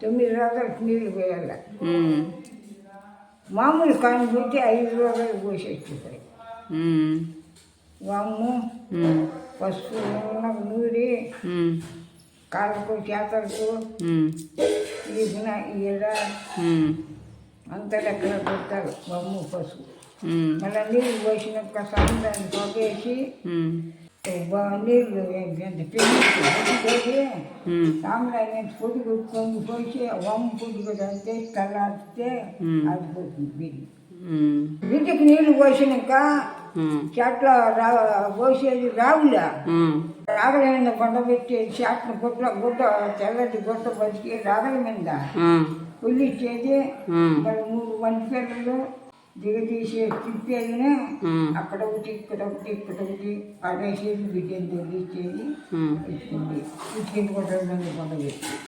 తొమ్మిది రోజులకు నీళ్ళు పోయాల. మామూలు కాని పెట్టి ఐదు రోజులు పోసేట్టుతాయి ఉమ్, వాము పసుపు నూరి కాళ్ళకు చేతలకు ఈసిన ఈడ. అంతా లెక్కన పెడతారు వాము పసుపు. మళ్ళీ నీళ్ళు పోసినాక సాయంత్రాన్ని పొగేసి పొడి కొట్టుకొని పోసి వాము పొడి. అది పోతుంది ఇంటికి నీళ్ళు పోసినాక చెట్ల పోసేది రావులా. ఉమ్, రాగల మీద కొండ పెట్టి చెట్ల గుట్ట గుట్ట తెల్లటి గుట్ట బతికి రాగల మీద పుల్లిచ్చేది మూడు వంటి పిల్లలు. దిగదీసి తిప్పేది ఉమ్, అక్కడ ఒకటి ఇక్కడ ఒకటి ఇక్కడ ఒకటి పడేసేది బిడ్డలు తొలిచ్చేది ఉమ్. ఇచ్చింది. ఇచ్చింది కూడా పెట్టి